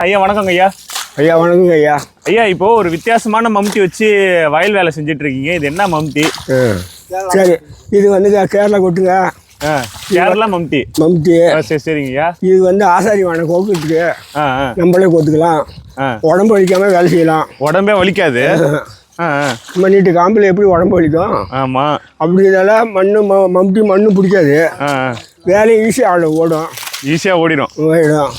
ஐயா வணக்கங்க ஐயா. ஐயா வணக்கங்க ஐயா. ஐயா இப்போ ஒரு வித்தியாசமான மம்டி வச்சு வயல் வேலை செஞ்சுட்டு இருக்கீங்க இது என்ன மம்டி. சரி இது வந்து கேரளா கொட்டுங்க. கேரளா மம்டி மம்தி ஆ, சரி சரிங்க ஐயா. இது வந்து ஆசாரி வான கோக்குறதுக்கு நம்மளே கோத்துக்கலாம் உடம்பு வலிக்காம வேலை செய்யலாம். உடம்பே வலிக்காது? நம்ம நீட்டு காம்பில் எப்படி உடம்பு வலிக்கும்? ஆமா. அப்படி இதெல்லாம் மண்ணு ம மம்டி மண்ணு பிடிக்காது. வேலையும் ஈஸியாக ஓடும். ஈஸியா ஓடிடும் ஓடிடும்.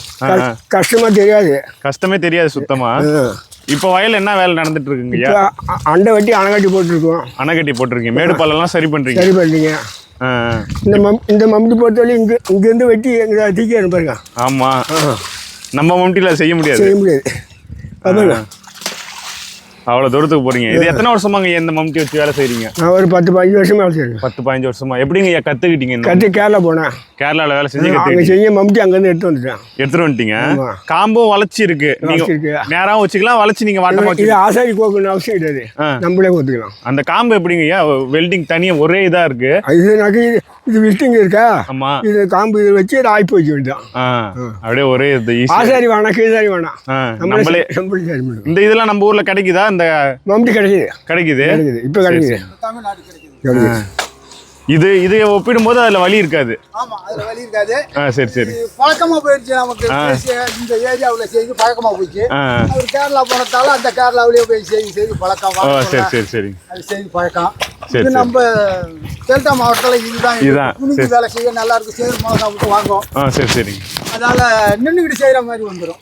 கஷ்டமா தெரியாது. கஷ்டமே தெரியாது சுத்தமா. இப்போ வயல் என்ன வேலை நடந்துட்டு இருக்குங்க அண்டை வெட்டி அணைக்கட்டி போட்டிருக்கோம். அணைக்கட்டி போட்டிருக்கீங்க. மேடு பள்ளம்லாம் சரி பண்றீங்க. சரி பண்ணுறீங்க ஆ ஆ. இந்த மம் இந்த மம்டி பொறுத்தவரை இங்கே இங்கேருந்து வெட்டி எங்களை தூக்கி அனுப்புறேங்க. ஆமா. நம்ம மம்டில செய்ய முடியாது. செய்ய முடியாது. பாருங்க அவ்வளவு தூரத்துக்கு போறீங்க. இது எத்தனை வருஷமாங்க இந்த மம்டி வச்சு வேலை செய்றீங்க? நான் ஒரு பத்து பதினஞ்சு வருஷமா வேலை செய்யறேன் பத்து பதினஞ்சு வருஷமா? எப்படிங்க ஐயா கத்துக்கிட்டீங்க கட்டி கேரளா போனேன். கேரளால வேலை செஞ்சு அங்கே செஞ்ச மம்டி அங்கேருந்து எடுத்து வந்துட்டேன். எடுத்துட்டு வந்துட்டீங்க. காம்பும் வளைச்சி இருக்கு. நீங்க. நேராவும் வச்சுக்கலாம் வளைச்சு நீங்க வாட்டமா இது ஆசாரி கோக்கணும் அவசியம் கிடையாது. நம்மளே கோத்துக்கலாம் அந்த காம்பு எப்படிங்க ஐயா? வெல்டிங் தனியா ஒரே இதா இருக்கு. இது எனக்கு இது விசிட்டிங் இருக்கா? ஆமா. இது காம்பு இது வச்சு இது ஆய்ப்பு வச்சு வேண்டியதான் ஆ அப்படியே ஒரே இது ஆசாரி வேணாம் கீழாரி வேணாம் நம்மளே இந்த இதெல்லாம் நம்ம ஊர்ல கிடைக்குதா? இந்த மம்டி கிடைக்குது. கிடைக்குது? கிடைக்குது. இப்போ கிடைக்குது. கிடைக்குது. இது இது ஒப்பிடும் போது அதுல வலி இருக்காது. ஆமா அதுல வழி இருக்காது. ஆ சரி சரி. பழக்கமா போயிடுச்சு நமக்கு. இந்த ஏரியாவுல செய்து பழக்கமா போயிடுச்சு அவர் கேரளா போனதால அந்த கேரளாவிலேயே போய் செய்து செய்து பழக்கம் சரி. சரி சரி. அது செய்து பழக்கம். இது. நம்ம டெல்டா மாவட்டத்துல இதுதான் இது. இதுதான், குனிஞ்சு. வேலை செய்ய நல்லா இருக்கும் சேர் மாதம் விட்டு வாங்கும் ஆ சரி சரிங்க அதனால நின்றுக்கிட்டு செய்யற மாதிரி வந்துடும்